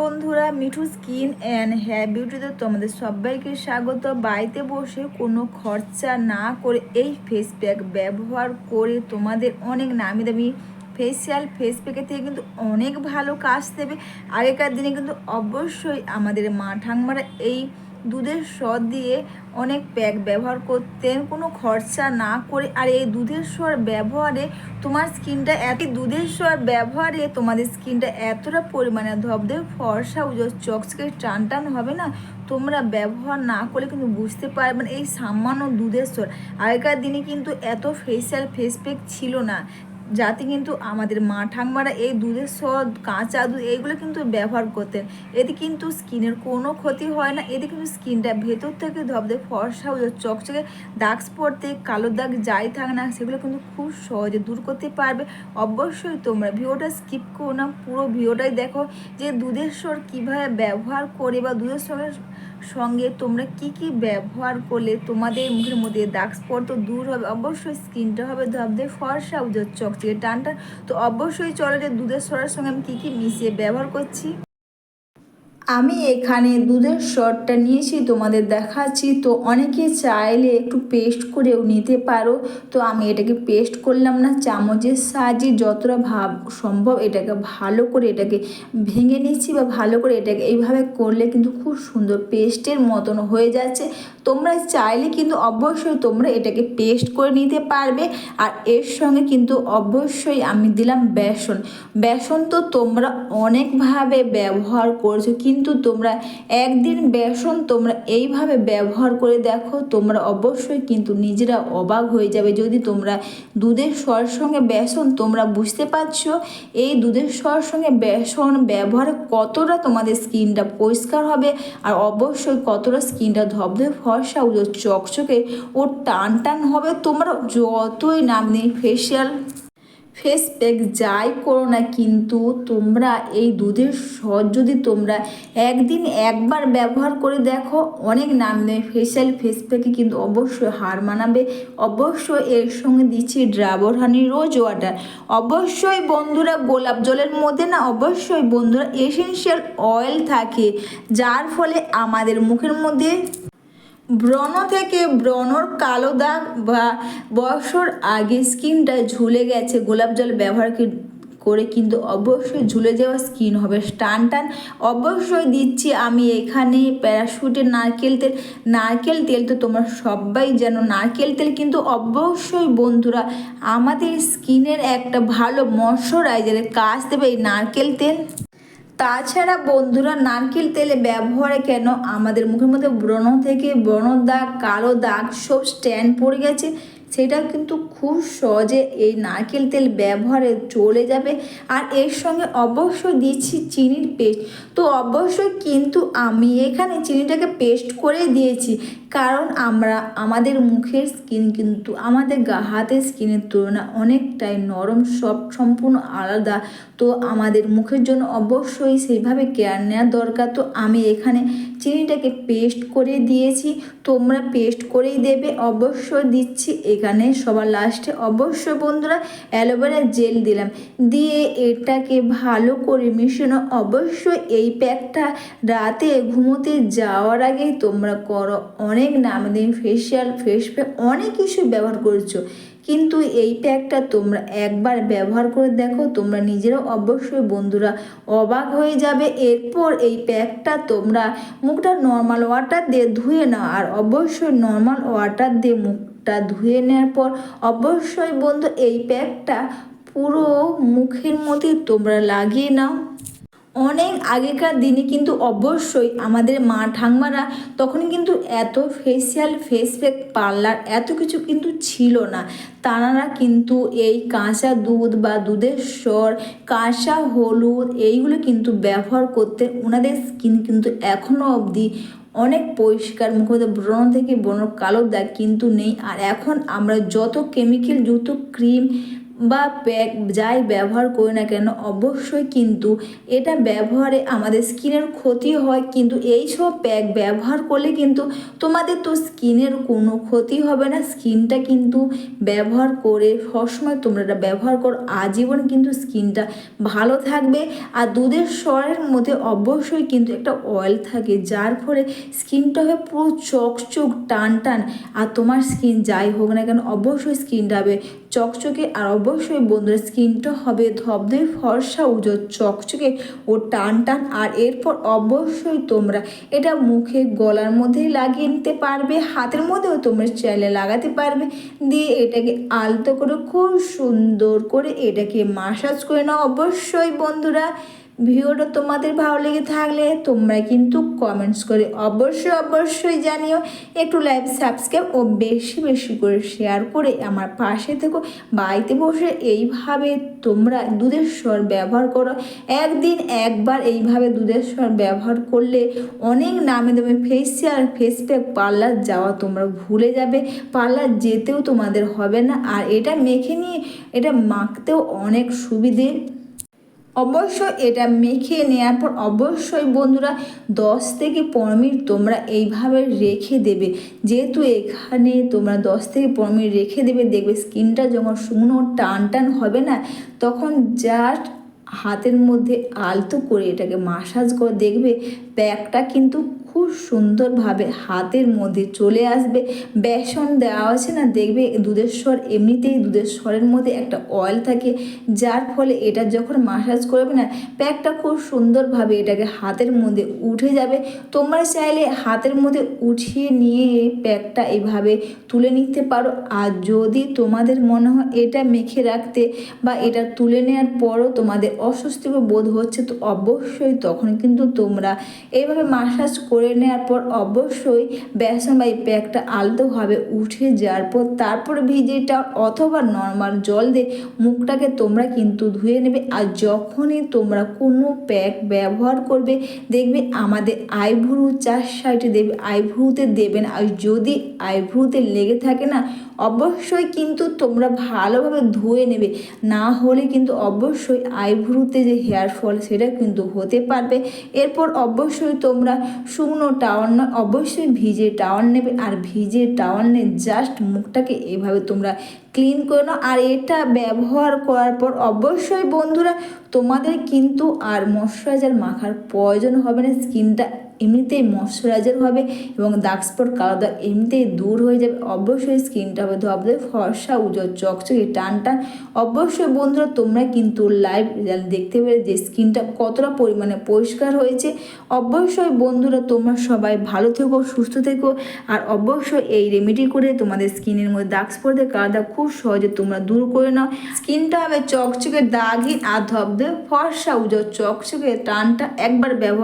বন্ধুরা, Mithu skin and hair বিউটিতে তোমাদের সবাইকে স্বাগত। বাড়িতে বসে কোনো খরচা না করে এই ফেস প্যাক ব্যবহার করে তোমাদের অনেক নামি দামি ফেসিয়াল ফেস প্যাকের থেকে কিন্তু অনেক ভালো কাজ দেবে। আগেকার দিনে কিন্তু অবশ্যই আমাদের মা ঠাংমারা এই দুধের স্বর দিয়ে অনেক প্যাক ব্যবহার করতেন। কোনো খরচা না করে। আর এই দুধের স্বর ব্যবহারে তোমার স্কিনটা এত দুধের স্বর ব্যবহারে তোমাদের স্কিনটা এতটা পরিমাণে ধবধবে ফর্সা উজোর চকচকে টান টান হবে না? তোমরা ব্যবহার না করলে কিন্তু বুঝতে পারবে না এই সামান্য দুধের স্বর। আগেকার দিনে কিন্তু এত ফেসিয়াল ফেস প্যাক ছিল না। যাতে কিন্তু আমাদের মা ঠাকমারা এই দুধের সদ কাঁচা দুধ, এইগুলো কিন্তু ব্যবহার করতেন। এতে কিন্তু স্কিনের কোনো ক্ষতি হয় না। এতে কিন্তু স্কিনটা ভেতর থেকে ধবধে ফর্সা হয়ে চকচকে দাগ পড়তে, কালো দাগ যাই থাক না, সেগুলো কিন্তু খুব সহজে দূর করতে পারবে। অবশ্যই তোমরা ভিডিওটা স্কিপ করো না, পুরো ভিডিওটাই দেখো যে দুধের স্বর কীভাবে ব্যবহার করে বা দুধের স্বরের সঙ্গে তোমরা কি কি ব্যবহার করলে তোমাদের মুখের মধ্যে দাগ স্পট তো দূর হবে, অবশ্যই স্কিনটা হবে ধবধে ফর্সা উজ্জ্বল চকচকে টান টান তো অবশ্যই চলে যে দুধের সরার সঙ্গে আমি কী কী মিশিয়ে ব্যবহার করছি। আমি এখানে দুধের শটটা নিয়েছি, তোমাদের দেখাচ্ছি। তো অনেকে চাইলে একটু পেস্ট করেও নিতে পারো। তো আমি এটাকে পেস্ট করলাম না, চামচের সাহায্যে যতটা ভাব সম্ভব এটাকে ভালো করে এটাকে ভেঙে নিচ্ছি বা ভালো করে এটাকে এইভাবে করলে কিন্তু খুব সুন্দর পেস্টের মতন হয়ে যাচ্ছে। তোমরা চাইলে কিন্তু অবশ্যই তোমরা এটাকে পেস্ট করে নিতে পারবে। আর এর সঙ্গে কিন্তু অবশ্যই আমি দিলাম বেসন। বেসন তো তোমরা অনেকভাবে ব্যবহার করছ, কিন্তু তোমরা একদিন বেসন তোমরা এইভাবে ব্যবহার করে দেখো, তোমরা অবশ্যই কিন্তু নিজেরা অবাক হয়ে যাবে। যদি তোমরা দুধের স্বর সঙ্গে বেসন, তোমরা বুঝতে পারছ এই দুধের স্বর সঙ্গে বেসন ব্যবহারে কতটা তোমাদের স্কিনটা পরিষ্কার হবে আর অবশ্যই কতটা স্কিনটা ধবধবে, ফর্সা ও চকচকে ও টান টান হবে। তোমরা যতই নাম নেই ফেসিয়াল ফেস প্যাক যাই করো না কিন্তু তোমরা এই দুধের সর যদি তোমরা একদিন একবার ব্যবহার করে দেখো, অনেক নাম নেই ফেসিয়াল ফেস প্যাকে কিন্তু অবশ্যই হার মানাবে। অবশ্যই এর সঙ্গে দিচ্ছি ড্রাবর হানি রোজ ওয়াটার অবশ্যই বন্ধুরা গোলাপ জলের মধ্যে না, অবশ্যই বন্ধুরা এসেন্সিয়াল অয়েল থাকে, যার ফলে আমাদের মুখের মধ্যে ব্রণ থেকে ব্রণর কালো দাগ বা বয়সর আগে স্কিনটা ঝুলে গেছে। গোলাপ জল ব্যবহার করে কিন্তু অবশ্যই ঝুলে যাওয়া স্কিন হবে। টান টান, অবশ্যই দিচ্ছি আমি এখানে প্যারাশুটের নারকেল তেল। নারকেল তেল তো তোমরা সবাই জানো। নারকেল তেল কিন্তু অবশ্যই বন্ধুরা আমাদের স্কিনের একটা ভালো ময়শ্চারাইজারের কাজ দেবে এই নারকেল তেল। তাছাড়া বন্ধুরা, নারকেল তেলে ব্যবহারে কেন আমাদের মুখের মধ্যে ব্রণ থেকে ব্রণ দাগ কালো দাগ সব স্ট্যান্ড পড়ে গেছে? সেটা কিন্তু খুব সহজে এই নারকেল তেল ব্যবহারে চলে যাবে। আর এর সঙ্গে অবশ্যই দিচ্ছি চিনির পেস্ট। তো অবশ্যই কিন্তু আমি এখানে চিনিটাকে পেস্ট করে দিয়েছি। কারণ আমরা, আমাদের মুখের স্কিন কিন্তু, আমাদের গা, হাতের স্কিনের তুলনা অনেকটাই নরম, সব সম্পূর্ণ আলাদা। তো আমাদের মুখের জন্য অবশ্যই সেইভাবে কেয়ার নেওয়া দরকার। তো আমি এখানে চিনিটাকে পেস্ট করে দিয়েছি। তোমরা পেস্ট করেই দেবে। অবশ্যই দিচ্ছি এখানে সবার লাস্টে অবশ্যই বন্ধুরা অ্যালোভেরা জেল দিলাম। দিয়ে এটাকে ভালো করে মিশানো। অবশ্যই এই প্যাকটা রাতে ঘুমোতে যাওয়ার আগেই তোমরা করো। অনেক নাম দিন ফেসিয়াল ফেস প্যাক অনেক কিছু ব্যবহার করছ। কিন্তু এই প্যাকটা তোমরা একবার ব্যবহার করে দেখো, তোমরা নিজেরাও অবশ্যই বন্ধুরা অবাক হয়ে যাবে। এরপর এই প্যাকটা তোমরা মুখটা নর্মাল ওয়াটার দিয়ে ধুয়ে নাও আর অবশ্যই নর্মাল ওয়াটার দিয়ে মুখটা ধুয়ে নেওয়ার পর অবশ্যই বন্ধু এই প্যাকটা পুরো মুখের মধ্যে তোমরা লাগিয়ে নাও। অনেক আগেকার দিনে কিন্তু অবশ্যই আমাদের মা ঠাংমারা তখন কিন্তু এত ফেসিয়াল ফেস প্যাক পার্লার এত কিছু কিন্তু ছিল না। তারা কিন্তু এই কাঁচা দুধ বা দুধের স্বর, কাঁচা হলুদ এইগুলো কিন্তু ব্যবহার করতে ওনাদের স্কিন কিন্তু এখনও অবধি অনেক পরিষ্কার মুখের ব্রণ থেকে ব্রণ, কালো দাগ কিন্তু নেই। আর এখন আমরা যত কেমিক্যাল যুক্ত ক্রিম বা প্যাক যাই ব্যবহার করি না কেন, অবশ্যই কিন্তু এটা ব্যবহারে আমাদের স্কিনের ক্ষতি হয়। কিন্তু এই সব প্যাক ব্যবহার করলে কিন্তু তোমাদের তো স্কিনের কোনো ক্ষতি হবে না। স্কিনটা কিন্তু ব্যবহার করে সবসময় তোমরা এটা ব্যবহার করো। আজীবন কিন্তু স্কিনটা ভালো থাকবে। আর দুধের স্বরের মধ্যে অবশ্যই কিন্তু একটা অয়েল থাকে, যার ফলে স্কিনটা হবে পুরো চকচক টান টান আর তোমার স্কিন যাই হোক না কেন, অবশ্যই স্কিনটা হবে চকচকে আর অবশ্যই বন্ধুরা স্কিনটা হবে ধবধবে ফর্সা উজোর চকচকে ও টান টান। আর এরপর অবশ্যই তোমরা এটা মুখে গলার মধ্যে লাগিয়ে নিতে পারবে, হাতের মধ্যেও তোমরা চাইলে লাগাতে পারবে। দিয়ে এটাকে আলতো করে খুব সুন্দর করে এটাকে মাসাজ করে নাও অবশ্যই বন্ধুরা। ভিডিওটা তোমাদের ভালো লেগে থাকলে তোমরা কিন্তু কমেন্টস করে অবশ্যই অবশ্যই জানিও। একটু লাইভ সাবস্ক্রাইব ও বেশি বেশি করে শেয়ার করে আমার পাশে থেকো। বাড়িতে বসে এইভাবে তোমরা দুধের স্বর ব্যবহার করো। একদিন একবার এইভাবে দুধের স্বর ব্যবহার করলে অনেক নামে দামে ফেসিয়াল ফেস প্যাক পার্লার যাওয়া তোমরা ভুলে যাবে। পার্লার যেতেও তোমাদের হবে না। আর এটা মেখে নিয়ে, এটা মাখতেও অনেক সুবিধে। অবশ্যই এটা মেখে নেওয়ার পর অবশ্যই বন্ধুরা দশ থেকে পনেরো মিনিট তোমরা এইভাবে রেখে দেবে। যেহেতু এখানে তোমরা দশ থেকে পনেরো মিনিট রেখে দেবে, দেখবে স্কিনটা যখন শুকনো টান টান হবে না, তখন জাস্ট হাতের মধ্যে আলতো করে এটাকে মাসাজ করে দেখবে প্যাকটা কিন্তু খুব সুন্দরভাবে হাতের মধ্যে চলে আসবে। বেসন দেওয়া আছে না, দেখবে দুধের স্বর এমনিতেই দুধের স্বরের মধ্যে একটা অয়েল থাকে, যার ফলে এটা যখন মাসাজ করবে না, প্যাকটা খুব সুন্দরভাবে এটাকে হাতের মধ্যে উঠে যাবে। তোমরা চাইলে হাতের মধ্যে উঠিয়ে নিয়ে প্যাকটা এভাবে তুলে নিতে পারো। আর যদি তোমাদের মনে হয় এটা মেখে রাখতে বা এটা তুলে নেওয়ার পরও তোমাদের অস্বস্তিকর বোধ হচ্ছে, তো অবশ্যই তখন কিন্তু তোমরা এইভাবে মাসাজ করে নেওয়ার পর অবশ্যই বেসন বা প্যাকটা আলতোভাবে উঠে যাওয়ার পর তারপরে ভিজিটা অথবা নর্মাল জল দিয়ে মুখটাকে তোমরা কিন্তু ধুয়ে নেবে। আর যখনই তোমরা কোনো প্যাক ব্যবহার করবে, দেখবে আমাদের আইভ্রু চার সাইডে দেবে আইভ্রুতে দেবেন আর যদি আইভ্রুতে লেগে থাকে না, অবশ্যই কিন্তু তোমরা ভালোভাবে ধুয়ে নেবে। না হলে কিন্তু অবশ্যই আইভ্রুতে যে হেয়ার ফল, সেটা কিন্তু হতে পারবে। এরপর অবশ্যই তোমরা শুকনো টাওয়ার নয় অবশ্যই ভিজে টাওয়ার নেবে। আর ভিজে টাওয়ার নিয়ে জাস্ট মুখটাকে এভাবে তোমরা ক্লিন করে নাও। আর এটা ব্যবহার করার পর অবশ্যই বন্ধুরা তোমাদের কিন্তু আর ময়শ্চারাইজার মাখার প্রয়োজন হবে না। স্কিনটা এমনিতেই ময়শ্চারাইজার হবে এবং দাগ স্পট কালো দাগ এমনিতেই দূর হয়ে যাবে। অবশ্যই স্কিনটা হবে ধবধবে ফর্সা, উজ্জ্বল, চকচকে, টান টান। অবশ্যই বন্ধুরা তোমরা কিন্তু লাইভ রেজাল্ট দেখতে পেরে যে স্কিনটা কতটা পরিমাণে পরিষ্কার হয়েছে। অবশ্যই বন্ধুরা তোমরা সবাই ভালো থেকো, সুস্থ থেকো। আর অবশ্যই এই রেমেডি করে তোমাদের স্কিনের মধ্যে দাগ স্পটে কালো দাগ খুব সহজে তোমরা দূর করে নাও। স্কিনটা হবে চকচকে দাগহীন আর ধবধে ফর্সা উজ্জ্বল চকচকে টানটা একবার ব্যবহার